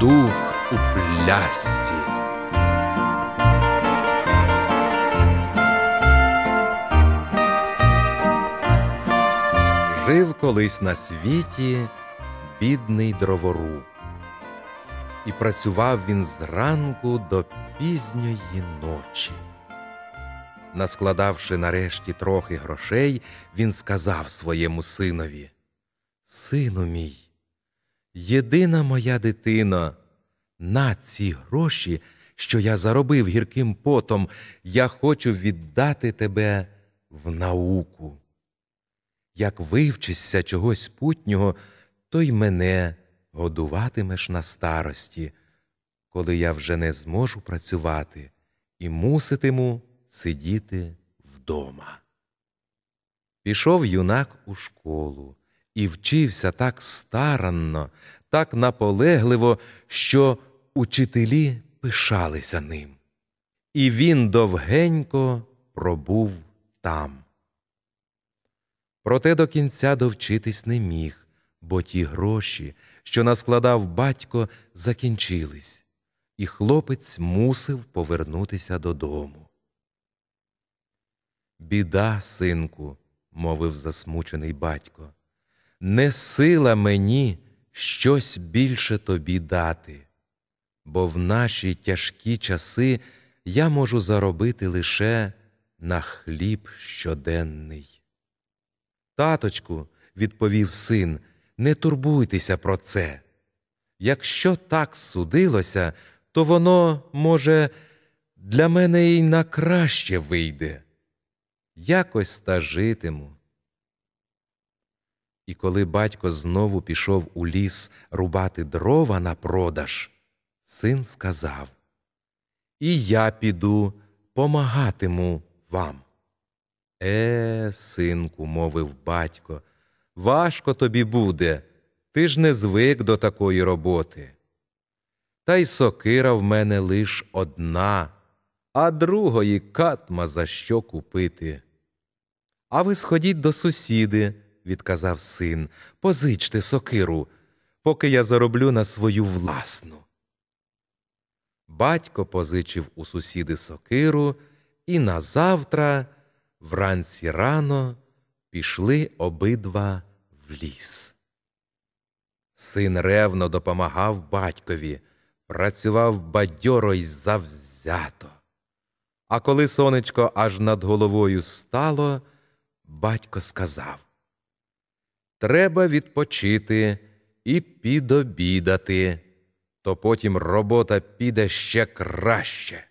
дух у плясці. Жив колись на світі бідний дроворуб. І працював він зранку до пізньої ночі. Наскладавши нарешті трохи грошей, він сказав своєму синові: Сину мій, єдина моя дитино, на ці гроші, що я заробив гірким потом, я хочу віддати тебе в науку. Як вивчишся чогось путнього, то й мене годуватимеш на старості, коли я вже не зможу працювати і муситиму сидіти вдома. Пішов юнак у школу і вчився так старанно, так наполегливо, що учителі пишалися ним. І він довгенько пробув там. Проте до кінця довчитись не міг, бо ті гроші, що наскладав батько, закінчились, і хлопець мусив повернутися додому. Біда, синку, мовив засмучений батько, не сила мені щось більше тобі дати, бо в наші тяжкі часи я можу заробити лише на хліб щоденний. Таточку, відповів син, не турбуйтеся про це. Якщо так судилося, то воно, може, для мене й на краще вийде. Якось та житиму. І коли батько знову пішов у ліс рубати дрова на продаж, син сказав І я піду помагатиму вам. Е, синку, мовив батько, важко тобі буде, ти ж не звик до такої роботи. Та й сокира в мене лиш одна, а другої катма за що купити. А ви сходіть до сусіди, відказав син, позичте сокиру, поки я зароблю на свою власну. Батько позичив у сусіди сокиру і назавтра. Вранці рано пішли обидва в ліс. Син ревно допомагав батькові, працював бадьоро й завзято. А коли сонечко аж над головою стало, батько сказав Треба відпочити і підобідати, то потім робота піде ще краще.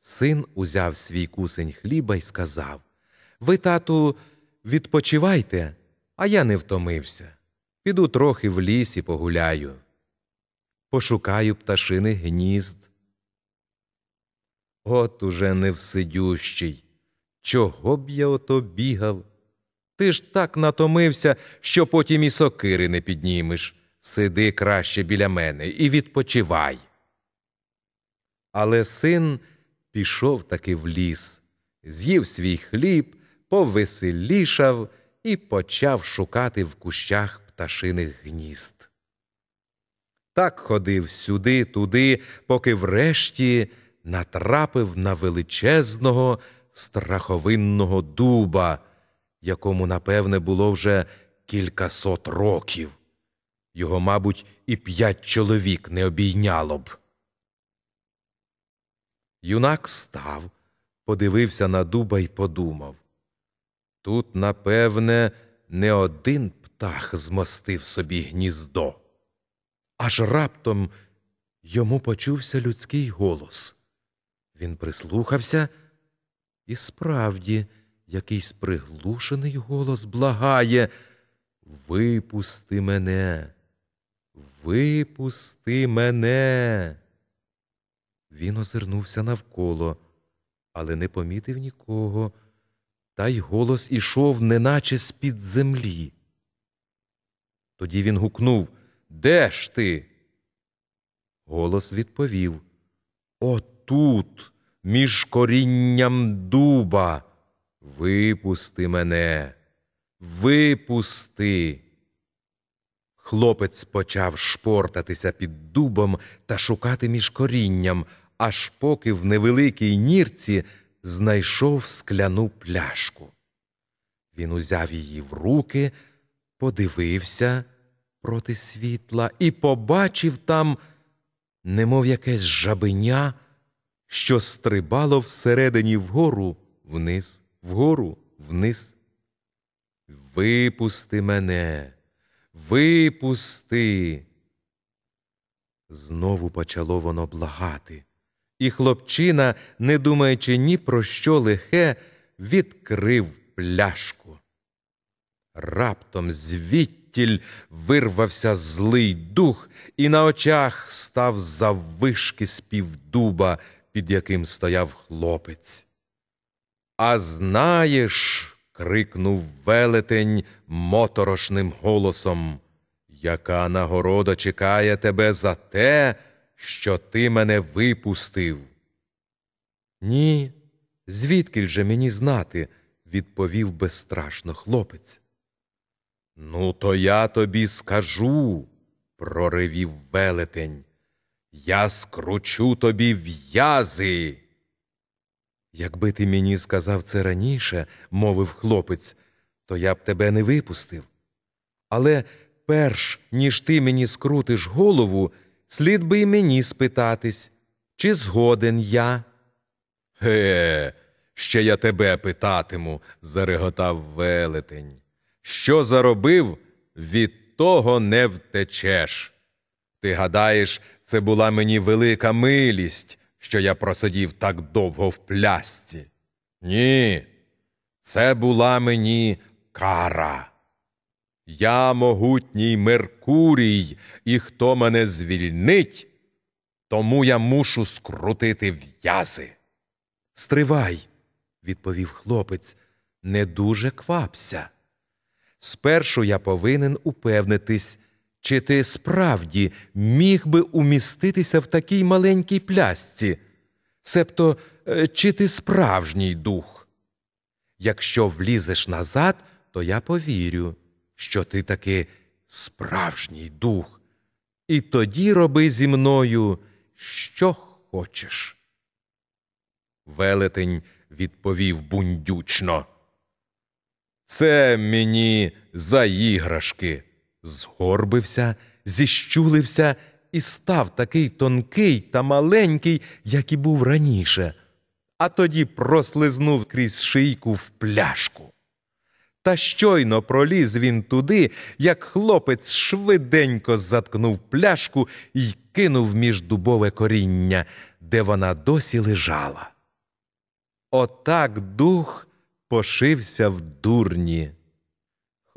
Син узяв свій кусень хліба й сказав Ви, тату, відпочивайте, а я не втомився. Піду трохи в лісі погуляю. Пошукаю пташиних гнізд. От уже невсидющий. Чого б я ото бігав? Ти ж так натомився, що потім і сокири не піднімеш. Сиди краще біля мене і відпочивай. Але син пішов таки в ліс, з'їв свій хліб, повеселішав і почав шукати в кущах пташиних гнізд. Так ходив сюди, туди, поки врешті натрапив на величезного страховинного дуба, якому, напевне, було вже кількасот років. Його, мабуть, і п'ять чоловік не обійняло б. Юнак став, подивився на дуба й подумав тут, напевне, не один птах змостив собі гніздо. Аж раптом йому почувся людський голос. Він прислухався, і справді якийсь приглушений голос благає Випусти мене, випусти мене. Він озирнувся навколо, але не помітив нікого, та й голос ішов, неначе з-під землі. Тоді він гукнув Де ж ти? Голос відповів Отут, між корінням дуба. Випусти мене, випусти. Хлопець почав шпортатися під дубом та шукати між корінням, аж поки в невеликій нірці знайшов скляну пляшку. Він узяв її в руки, подивився проти світла і побачив там, немов якесь жабеня, що стрибало всередині вгору, вниз, вгору, вниз. Випусти мене, випусти. Знову почало воно благати, і хлопчина, не думаючи ні про що лихе, відкрив пляшку. Раптом звідтіль вирвався злий дух, і на очах став заввишки співдуба, під яким стояв хлопець. А знаєш, крикнув велетень моторошним голосом, яка нагорода чекає тебе за те, що ти мене випустив? Ні, звідки же мені знати? відповів безстрашно хлопець. Ну, то я тобі скажу, проривів велетень. Я скручу тобі в'язи. Якби ти мені сказав це раніше, мовив хлопець, то я б тебе не випустив. Але перш ніж ти мені скрутиш голову, слід би й мені спитатись, чи згоден я. Ге, ще я тебе питатиму, зареготав велетень. Що заробив, від того не втечеш. Ти гадаєш, це була мені велика милість, що я просидів так довго в плясці? Ні, це була мені кара. Я могутній Меркурій, і хто мене звільнить, тому я мушу скрутити в'язи. Стривай, відповів хлопець, не дуже квапся. Спершу я повинен упевнитись, чи ти справді міг би уміститися в такій маленькій плясці, себто, е, чи ти справжній дух? Якщо влізеш назад, то я повірю, що ти таки справжній дух, і тоді роби зі мною, що хочеш. Велетень відповів бундючно. Це мені за іграшки. Згорбився, зіщулився і став такий тонкий та маленький, як і був раніше, а тоді прослизнув крізь шийку в пляшку. Та щойно проліз він туди, як хлопець швиденько заткнув пляшку і кинув між дубове коріння, де вона досі лежала. Отак дух пошився в дурні.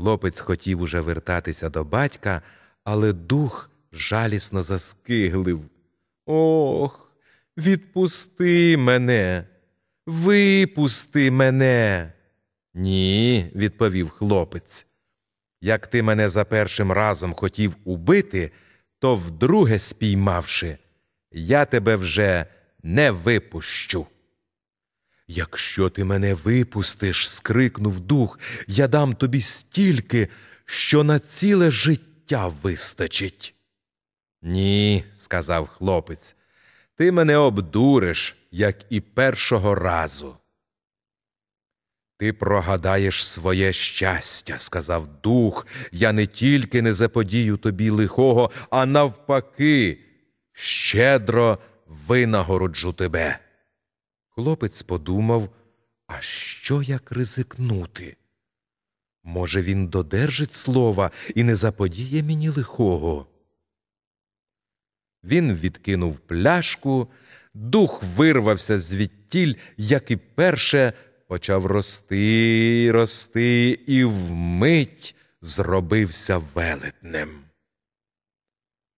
Хлопець хотів уже вертатися до батька, але дух жалісно заскиглив. Ох, відпусти мене, випусти мене. Ні, відповів хлопець. Як ти мене за першим разом хотів убити, то вдруге спіймавши, я тебе вже не випущу. Якщо ти мене випустиш, скрикнув дух, я дам тобі стільки, що на ціле життя вистачить. Ні, сказав хлопець, ти мене обдуриш, як і першого разу. Ти прогадаєш своє щастя, сказав дух, я не тільки не заподію тобі лихого, а навпаки, щедро винагороджу тебе. Хлопець подумав, а що як ризикнути? Може, він додержить слова і не заподіє мені лихого. Він відкинув пляшку, дух вирвався звідтіль, як і перше, почав рости, рости і вмить зробився велетнем.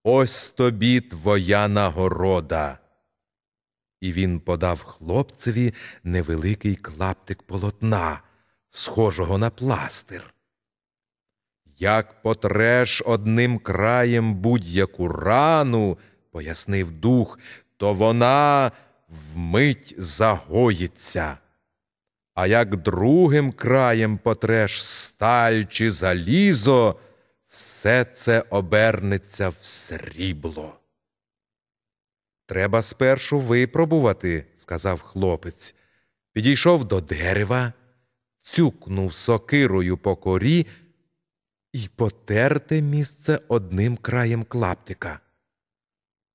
Ось тобі твоя нагорода і він подав хлопцеві невеликий клаптик полотна, схожого на пластир. Як потреш одним краєм будь-яку рану, пояснив дух, то вона вмить загоїться. А як другим краєм потреш сталь чи залізо, все це обернеться в срібло. Треба спершу випробувати, сказав хлопець. Підійшов до дерева, цюкнув сокирою по корі і потерте місце одним краєм клаптика.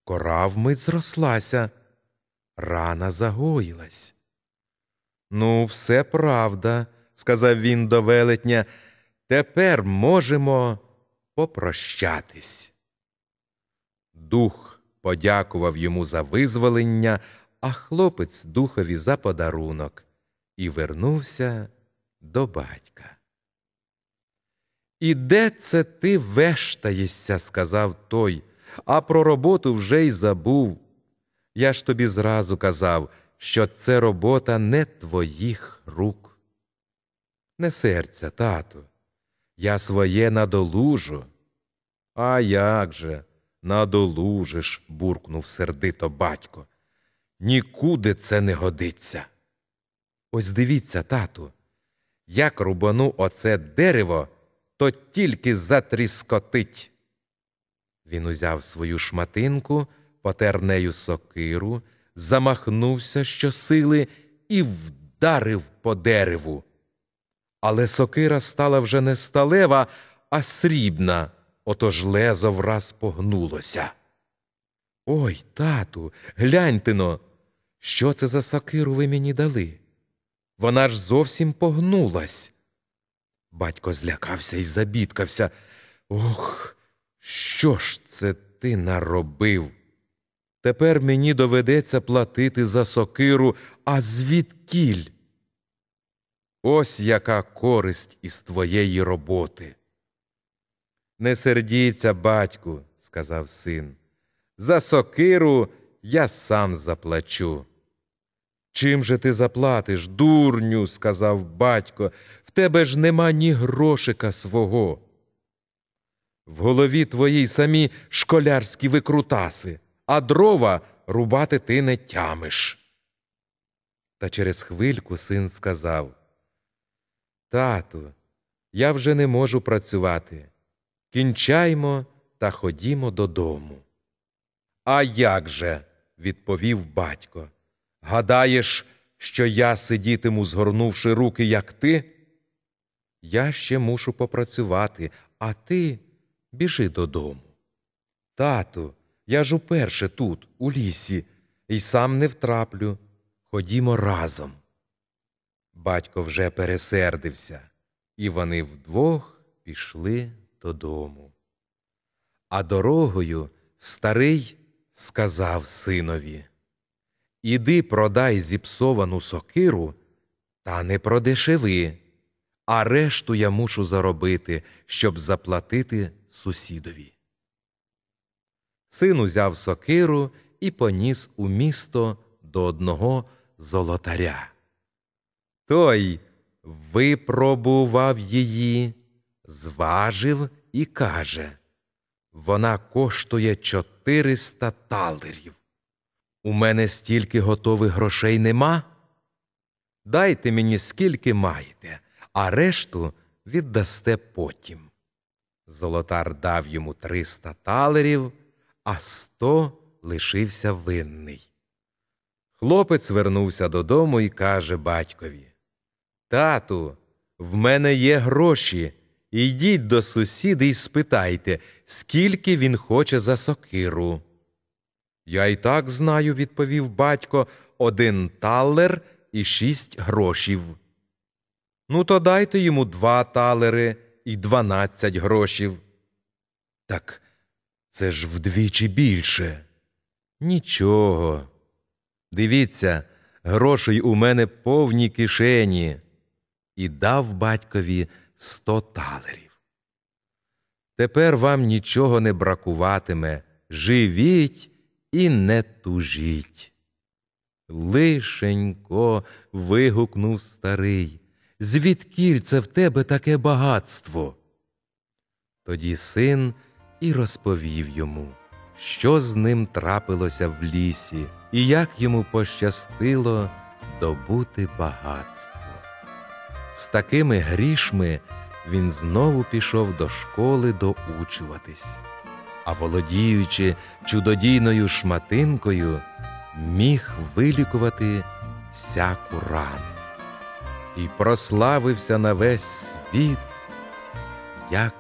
Кора вмить зрослася, рана загоїлась. Ну, все правда, сказав він до велетня. Тепер можемо попрощатись. Дух подякував йому за визволення, а хлопець духові за подарунок і вернувся до батька. І де це ти вештаєшся, сказав той, а про роботу вже й забув. Я ж тобі зразу казав, що це робота не твоїх рук. Не серця, тату, я своє надолужу. А як же надолужиш, буркнув сердито батько. Нікуди це не годиться. Ось дивіться, тату, як рубану оце дерево, то тільки затріскотить. Він узяв свою шматинку, потер нею сокиру, замахнувся щосили і вдарив по дереву. Але сокира стала вже не сталева, а срібна, отож лезо враз погнулося. Ой, тату, гляньте но, що це за сокиру ви мені дали? Вона ж зовсім погнулась. Батько злякався і забідкався. Ох, що ж це ти наробив? Тепер мені доведеться платити за сокиру, а звідкіль? Ось яка користь із твоєї роботи. Не сердіться, батьку, сказав син. За сокиру я сам заплачу. Чим же ти заплатиш, дурню, сказав батько, в тебе ж нема ні грошика свого. В голові твоїй самі школярські викрутаси, а дрова рубати ти не тямиш. Та через хвильку син сказав Тату, я вже не можу працювати. Кінчаймо та ходімо додому. А як же? відповів батько. Гадаєш, що я сидітиму, згорнувши руки, як ти? Я ще мушу попрацювати, а ти біжи додому. Тату, я ж уперше тут, у лісі, і сам не втраплю. Ходімо разом. Батько вже пересердився, і вони вдвох пішли додому. А дорогою старий сказав синові Іди продай зіпсовану сокиру, та не продешеви, а решту я мушу заробити, щоб заплатити сусідові. Син узяв сокиру і поніс у місто до одного золотаря. Той випробував її, зважив і каже Вона коштує чотириста талерів. У мене стільки готових грошей нема. Дайте мені скільки маєте, а решту віддасте потім. Золотар дав йому триста талерів, а сто лишився винний. Хлопець вернувся додому і каже батькові Тату, в мене є гроші. Йдіть до сусіда і спитайте, скільки він хоче за сокиру. Я й так знаю, відповів батько, один талер і шість грошів. Ну, то дайте йому два талери і дванадцять грошів. Так це ж вдвічі більше. Нічого. Дивіться, грошей у мене повні кишені. І дав батькові сто талерів. Тепер вам нічого не бракуватиме. Живіть і не тужіть. Лишенько. вигукнув старий. Звідкіль це в тебе таке багатство? Тоді син і розповів йому, що з ним трапилося в лісі, і як йому пощастило добути багатство. З такими грішми він знову пішов до школи доучуватись, а володіючи чудодійною шматинкою, міг вилікувати всяку рану. І прославився на весь світ, як